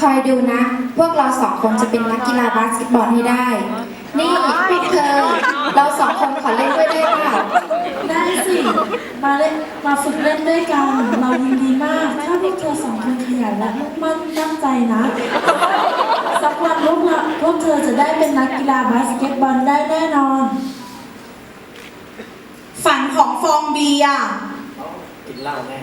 คอยดูนะ พวกเราสองคนจะเป็นนักกีฬาบาสเกตบอลให้ได้ นี่พวกเธอ เราสองคนขอเล่นด้วยได้ป่าได้สิ มาเล่น มาฝึกเล่นด้วยกัน เรายินดีมาก ถ้าพวกเธอสองคนขยันและมุ่งมั่นตั้งใจนะ สักวันพวกเราพวกเธอจะได้เป็นนักกีฬาบาสเกตบอลได้แน่นอน ฝันของฟองเบียร์ กินเหล้าแน่